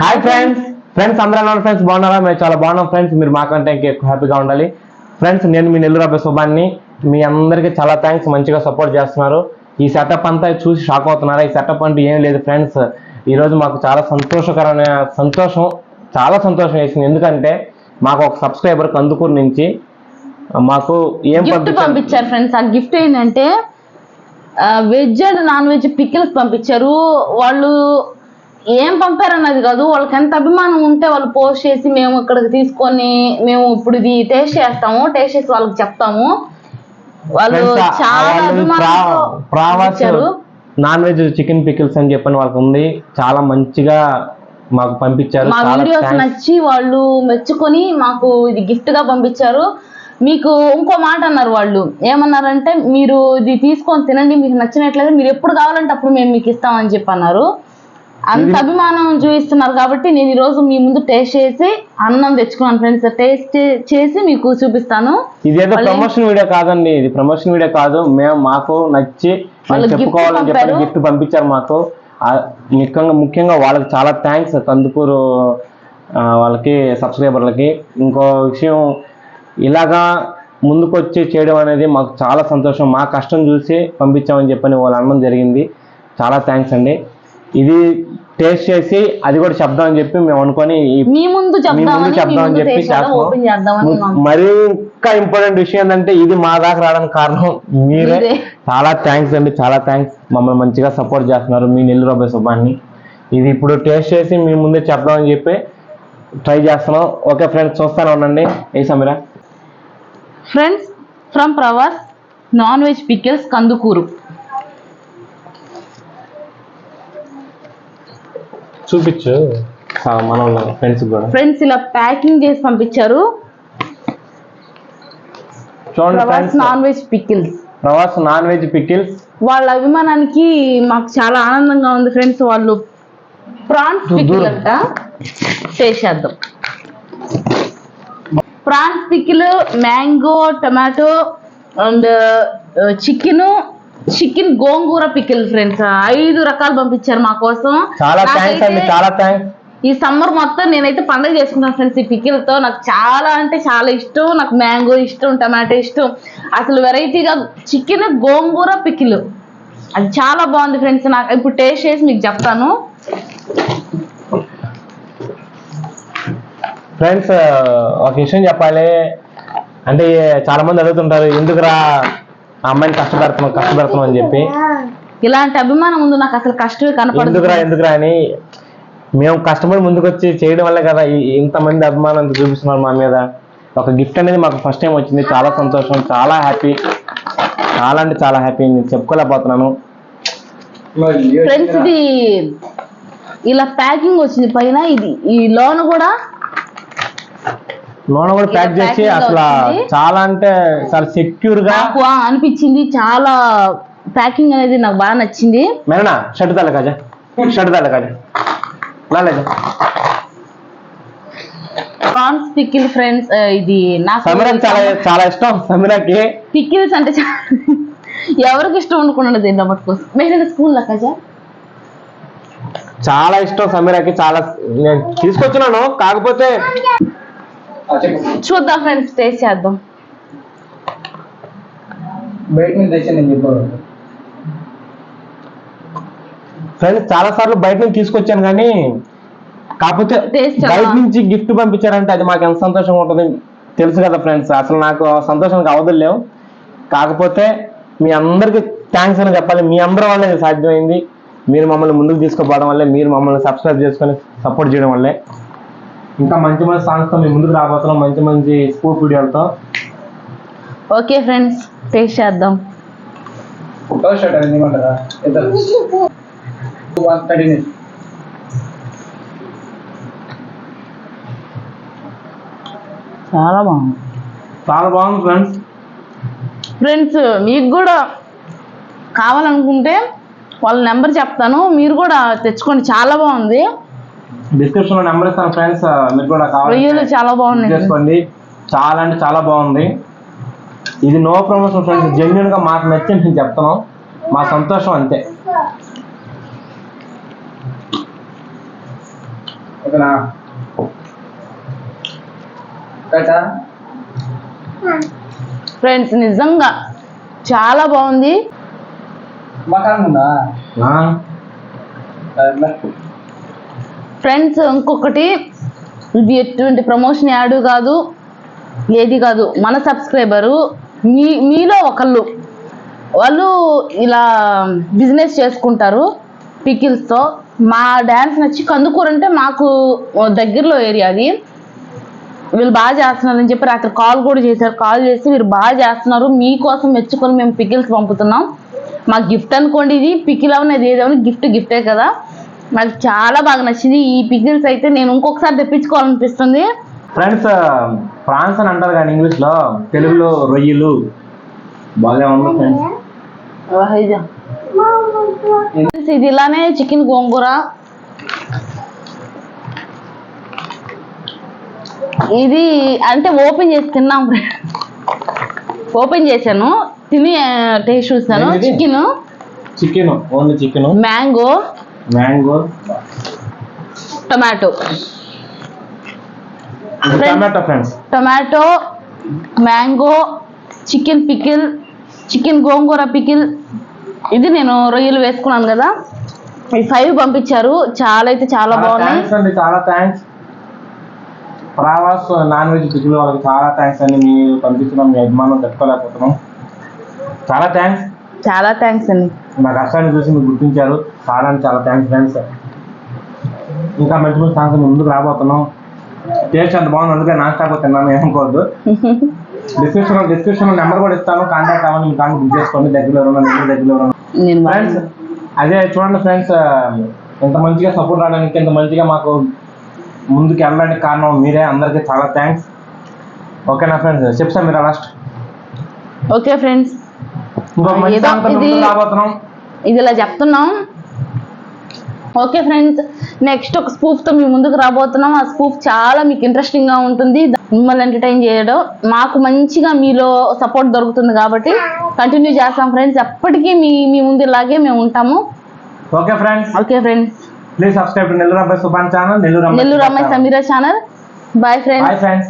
Hi friends friends అందరూ friends బాగున్నారా? మేము చాలా బాగున్నాం ఫ్రెండ్స్ మీరు మాకంటే ఇంకా ఎక్కువ హ్యాపీగా ఉండాలి. ఫ్రెండ్స్ నేను మీ నెల్లూరు అబ్బాయి శుభాన్ని. మీ అందరికీ చాలా థ్యాంక్స్ మంచిగా సపోర్ట్ చేస్తున్నారు. ఈ సెటప్ అంతా చూసి షాక్ అవుతున్నారా? ఈ సెటప్ అంటే ఏం లేదు ఫ్రెండ్స్ ఈరోజు మాకు చాలా సంతోషకరమైన సంతోషం చాలా సంతోషం వేసింది. ఎందుకంటే మాకు ఒక సబ్స్క్రైబర్ కందుకూరు నుంచి మాకు ఏం గిఫ్ట్ పంపించారు? పంపించారు ఫ్రెండ్స్ ఆ గిఫ్ట్ ఏంటంటే veg and non veg pickles పంపించారు. వాళ్ళు ఏం పంపారన్నది కాదు. వాళ్ళకి ఎంత అభిమానం ఉంటే వాళ్ళు పోస్ట్ చేసి మేము ఇక్కడికి తీసుకొని మేము ఇప్పుడు ఇది టేస్ట్ చేస్తాము టేస్ట్ చేసి వాళ్ళకి చెప్తాము. వాళ్ళు చాలా పంపించారు. నాన్ వెజ్ చికెన్ పికిల్స్ అని చెప్పని వాళ్ళకి ఉంది. చాలా మంచిగా మాకు పంపించారు. మా వీడియోస్ నచ్చి వాళ్ళు మెచ్చుకొని మాకు ఇది గిఫ్ట్గా పంపించారు. మీకు ఇంకో మాట అన్నారు వాళ్ళు. ఏమన్నారంటే మీరు ఇది తీసుకొని తినండి మీకు నచ్చినట్లయితే మీరు ఎప్పుడు కావాలంటే అప్పుడు మేము మీకు ఇస్తామని చెప్పి అన్నారు. అంత అభిమానం చూపిస్తున్నారు కాబట్టి నేను ఈ రోజు మీ ముందు టేస్ట్ చేసి అన్నం తెచ్చుకున్నాను ఫ్రెండ్స్ టేస్ట్ చేసి మీకు చూపిస్తాను. ఇది ఏదో వాళ్ళు- ప్రమోషన్ వీడియో కాదండి ఇది ప్రమోషన్ వీడియో కాదు. మేము మాకు నచ్చి చెప్పుకోవాలని చెప్పి. గిఫ్ట్ పంపించారు మాకు. ముఖ్యంగా ముఖ్యంగా వాళ్ళకి చాలా థ్యాంక్స్ కందుకూరు వాళ్ళకి సబ్స్క్రైబర్లకి ఇంకో విషయం ఇలాగా ముందుకు వచ్చి చేయడం అనేది మాకు చాలా సంతోషం. మా కష్టం చూసి పంపించామని చెప్పని వాళ్ళు అనడం జరిగింది. చాలా థ్యాంక్స్ అండి. ఇది టేస్ట్ చేసి అది కూడా చెప్దాం అని చెప్పి మేము అనుకొని మీ ముందు చెప్దామని ముందు చెప్పి మరి ఇంకా ఇంపార్టెంట్ విషయం ఏంటంటే ఇది మా దాకా రావడానికి కారణం మీరే. చాలా థ్యాంక్స్ అండి చాలా థ్యాంక్స్ మమ్మల్ని మంచిగా సపోర్ట్ చేస్తున్నారు మీ నెల్లూరు అబ్బాయి సుబ్బాన్ని ఇది ఇప్పుడు టేస్ట్ చేసి మీ ముందే చెప్దామని చెప్పి ట్రై చేస్తున్నాం. ఓకే ఫ్రెండ్స్ చూస్తానే ఉండండి. ఏ Sameera? Friends from Pravas non veg pickles Kandukur. చూపించు. మన ఫ్రెండ్స్ కూడా. ఫ్రెండ్స్ ఇలా ప్యాకింగ్ చేసి పంపించారు. Pravas non veg pickles Pravas non veg pickles వాళ్ళ అభిమానానికి మాకు చాలా ఆనందంగా ఉంది ఫ్రెండ్స్ వాళ్ళు ప్రాన్స్ పికిల్. అంట. చేసేద్దాం prawns pickle mango tomato and chicken chicken gongura pickle friends ఐదు రకాలు పంపించారు మా కోసం. చాలా థ్యాంక్స్ అండి చాలా థ్యాంక్స్ ఈ సమ్మర్ మొత్తం నేనైతే పండగ చేసుకుంటాను ఫ్రెండ్స్ ఈ పికిల్తో నాకు చాలా అంటే చాలా ఇష్టం. నాకు మ్యాంగో ఇష్టం టమాటో ఇష్టం. అసలు వెరైటీగా చికెన్ గోంగూర పికిల్. అది చాలా బాగుంది ఫ్రెండ్స్ నాకు ఇప్పుడు టేస్ట్ చేసి మీకు చెప్తాను. ఫ్రెండ్స్ ఒక విషయం చెప్పాలి. అంటే చాలా మంది అడుగుతుంటారు ఎందుకురా ఆ అమ్మాయిని కష్టపెడుతున్నాం కష్టపెడుతున్నాం అని చెప్పి. ఇలాంటి అభిమానం ముందు నాకు అసలు కష్టమే కనపడదు. ఎందుకురా ఎందుకురా అని మేము కష్టపడి ముందుకు వచ్చి చేయడం వల్లే కదా ఇంతమంది అభిమానం చూపిస్తున్నారు మా మీద. ఒక గిఫ్ట్ అనేది మాకు ఫస్ట్ టైం వచ్చింది. చాలా సంతోషం చాలా హ్యాపీ చాలా అంటే చాలా హ్యాపీ నేను చెప్పుకోలేకపోతున్నాను. ఫ్రెండ్స్ ఇది ఇలా ప్యాకింగ్ వచ్చింది పైన. ఇది ఈ లోన్ కూడా లోన కూడా ప్యాక్ చేసి అసలు. చాలా అంటే చాలా సెక్యూర్గా అనిపించింది చాలా ప్యాకింగ్ అనేది నాకు బాగా నచ్చింది. మేనా షర్ట్ తల కాజా షర్ట్ తల కాజా లాలేజా ప్రాన్స్ పికిల్ ఫ్రెండ్స్ ఇది నాకు సమీరాకి చాలా చాలా ఇష్టం. సమీరాకి? పికిల్స్ అంటే చాలా ఎవరికి ఇష్టం ఉండకుండా తిన్నా పట్టుకోసం మేము స్కూల్లో కదా చాలా ఇష్టం సమీరాకి చాలా నేను తీసుకొచ్చినాను కాకపోతే చూద్దాం ఫ్రెండ్స్ టేస్ట్ చేద్దాం. బయట నుంచి తెచ్చి నేను చెప్పాను. ఫ్రెండ్స్ చాలా సార్లు బయట నుంచి తీసుకొచ్చాను కానీ కాకపోతే? బయట నుంచి గిఫ్ట్ పంపించారంటే అది మాకు ఎంత సంతోషంగా ఉంటుంది తెలుసు కదా ఫ్రెండ్స్. అసలు నాకు సంతోషానికి అవధులు లేవు. కాకపోతే మీ అందరికి థ్యాంక్స్ అని చెప్పాలి. మీ అందరి వల్లే ఇది సాధ్యమైంది. మీరు మమ్మల్ని ముందుకు తీసుకుపోవడం వల్లే మీరు మమ్మల్ని సబ్స్క్రైబ్ చేసుకొని సపోర్ట్ చేయడం వల్లే. ఇంకా మంచి మంచి సాంగ్స్తో మేము ముందుకు రాబోతున్నాం. మంచి మంచి స్కూప్ వీడియోలతో ఓకే ఫ్రెండ్స్ టేస్ట్ చేద్దాం. చాలా బాగుంది. చాలా బాగుంది ఫ్రెండ్స్. ఫ్రెండ్స్ మీకు కూడా కావాలనుకుంటే వాళ్ళ నెంబర్ చెప్తాను. మీరు కూడా తెచ్చుకోండి. చాలా బాగుంది. డిస్క్రిప్షన్లో నెంబర్ ఇస్తాను ఫ్రెండ్స్ మీరు కూడా కావాలి చాలా బాగున్నాయి. చేసుకోండి. చాలా అంటే చాలా బాగుంది. ఇది నో ప్రమోషన్ ఫ్రెండ్స్ జెన్యున్గా మాకు నచ్చి నేను చెప్తాను మా సంతోషం అంతే. ఓకేనా? ఫ్రెండ్స్ నిజంగా చాలా బాగుంది. ఉందా. ఫ్రెండ్స్ ఇంకొకటి ఇది ఎటువంటి ప్రమోషన్ యాడ్ కాదు ఏది కాదు మన సబ్స్క్రైబరు మీ మీలో ఒకళ్ళు వాళ్ళు ఇలా బిజినెస్ చేసుకుంటారు పికిల్స్తో మా డ్యాన్స్ నచ్చి కందుకూరు అంటే మాకు దగ్గరలో ఏరియా అది. వీళ్ళు బాగా చేస్తున్నారని చెప్పి రాత్రి కాల్ కూడా చేశారు. కాల్ చేసి మీరు బాగా చేస్తున్నారు. మీకోసం మెచ్చుకొని మేము పికిల్స్ పంపుతున్నాం. మా గిఫ్ట్ అనుకోండి ఇది పికిల్ అనేది ఏదైనా గిఫ్ట్ గిఫ్టే కదా. నాకు చాలా బాగా నచ్చింది. ఈ పికిల్స్ అయితే నేను ఇంకొకసారి తెప్పించుకోవాలనిపిస్తుంది. ఫ్రెండ్స్ ప్రాన్స్ అని అంటారు కానీ ఇంగ్లీష్లో తెలుగులో రొయ్యలు. బాగా ఉంది ఫ్రెండ్స్ Friends, ఇది ఇలానే చికెన్ గోంగూర. ఇది అంటే ఓపెన్ చేసి తిన్నాం. ఓపెన్ చేశాను. తిని టేస్ట్ చూసాను ఏంటిది? Chicken chicken only chicken mango mango. Tomato. Tomato friends tomato mango chicken pickle chicken gongura pickle. ఇది నేను రొయ్యలు వేసుకున్నాను కదా. ఈ ఫైవ్ పంపించారు. చాలా అయితే చాలా బాగున్నాయి. చాలా థ్యాంక్స్ ప్రావాస్ నాన్ వెజ్ పిక్కులు వాళ్ళకి చాలా థ్యాంక్స్ అండి. మీరు పంపించడం మీ అభిమానం తట్టుకోలేకపోతున్నాం. చాలా థ్యాంక్స్ చాలా థ్యాంక్స్ అండి. నా కష్టాన్ని చూసి మీరు గుర్తించారు. చాలా అంటే చాలా థ్యాంక్స్ ఫ్రెండ్స్ ఇంకా మంచి మంచి సాంగ్స్ ముందుకు రాబోతున్నాం. టేస్ట్ అంత బాగుంది. అందుకే నాన్ స్టాప్ తిన్నాను. ఏమనుకోవద్దు డిస్క్రిప్షన్ డిస్క్రిప్షన్ నెంబర్ కూడా ఇస్తాను. కాంటాక్ట్ అవ్వండి. మీ కాంటాక్ట్ బుక్ చేసుకోండి. దగ్గరలో ఉన్న నెంబర్ దగ్గరలో ఉన్న నేను ఫ్రెండ్స్ అదే చూడండి ఫ్రెండ్స్ ఇంత మంచిగా సపోర్ట్ రావడానికి ఇంత మంచిగా మాకు ముందుకు వెళ్ళడానికి కారణం మీరే. అందరికీ చాలా థ్యాంక్స్ ఓకేనా ఫ్రెండ్స్ చెప్తా మీరు లాస్ట్ ఓకే ఫ్రెండ్స్ ఇది ఇలా చెప్తున్నాం. ఓకే ఫ్రెండ్స్ నెక్స్ట్ ఒక స్పూఫ్తో మీ ముందుకు రాబోతున్నాం. ఆ స్పూఫ్ చాలా మీకు ఇంట్రెస్టింగ్గా ఉంటుంది. మిమ్మల్ని ఎంటర్టైన్ చేయడం. మాకు మంచిగా మీలో సపోర్ట్ దొరుకుతుంది కాబట్టి కంటిన్యూ చేస్తాం ఫ్రెండ్స్. ఎప్పటికీ మీ మీ ముందు ఇలాగే మేము ఉంటాము. Okay friends. Okay friends. Please subscribe to Nellore Suban channel Nellore Nellore అమ్మాయి Sameera channel bye friends bye friends